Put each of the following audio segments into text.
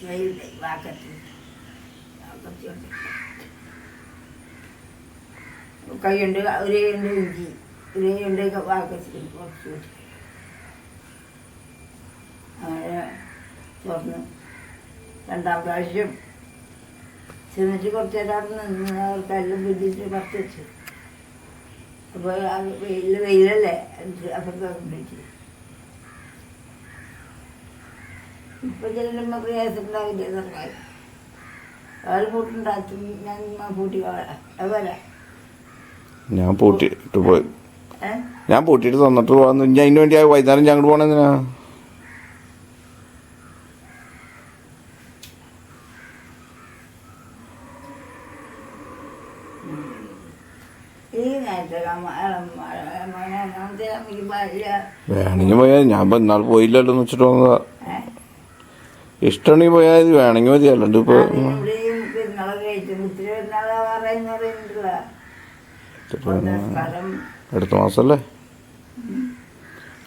കയ്യിലെ വാക്കത്തി. വാക്കത്തിയുണ്ട് കൈയുണ്ട് ഒരു ഉണ്ട് ഇഞ്ചി ഒരു ഉണ്ട് വാക്കത്തി കുറച്ച് അങ്ങനെ തുറന്ന് രണ്ടാം പ്രാവശ്യം ചെന്നിട്ട് കുറച്ച് നേരം അവിടെ നിന്ന് അവർക്കെല്ലാം പിടിച്ചിട്ട് പത്ത് വെച്ചു. അപ്പോൾ വെയിൽ വെയിലല്ലേ? അപ്പുറത്ത് കൊണ്ടുപോയിട്ട് ഇപ്പം ചെല്ലുമ്പോൾ പ്രയാസമുണ്ടാവില്ല എന്നറിയാം ആൾ പൂട്ടുണ്ടാക്കി ഞാൻ പൂട്ടിട്ട് പൂട്ടി ഞാൻ പൂട്ടിയിട്ട് പോയി. ഞാൻ പൂട്ടിയിട്ട് തന്നിട്ട് പോകാന്ന് ഇനി അതിന് വേണ്ടി വൈകുന്നേരം ഞങ്ങൾ പോണെന്തിനാ വേണമെങ്കിൽ പോയാൽ ഞാൻ ഇന്നാൾ പോയില്ലല്ലോ എന്ന് വെച്ചിട്ട് വന്നതാ. ഇഷ്ടമാണെങ്കിൽ പോയാൽ വേണമെങ്കിൽ മതി അല്ലാണ്ട് ഇപ്പോൾ അടുത്ത മാസല്ലേ?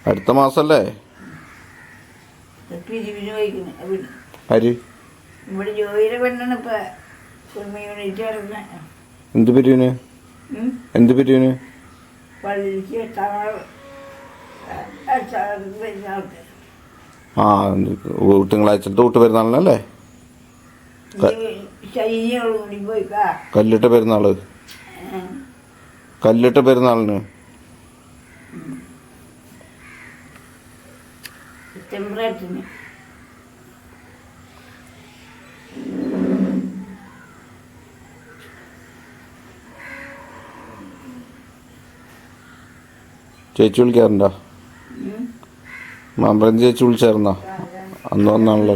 അടുത്ത മാസല്ലേ? ആര്? എന്ത് പിരിവിന്? എന്ത് പിരിവിന്? ആ തിങ്കളാഴ്ച തിങ്കളാഴ്ചത്തെ ഊട്ട് പെരുന്നാളിനല്ലേ കല്ലിട്ട പെരുന്നാൾ. കല്ലിട്ട പെരുന്നാളിന്. ചേച്ചി വിളിക്കാറുണ്ടോ. മാമ്പഴം ചേച്ചി വിളിച്ചായിരുന്നോ? അന്ന് വന്നാണല്ലോ.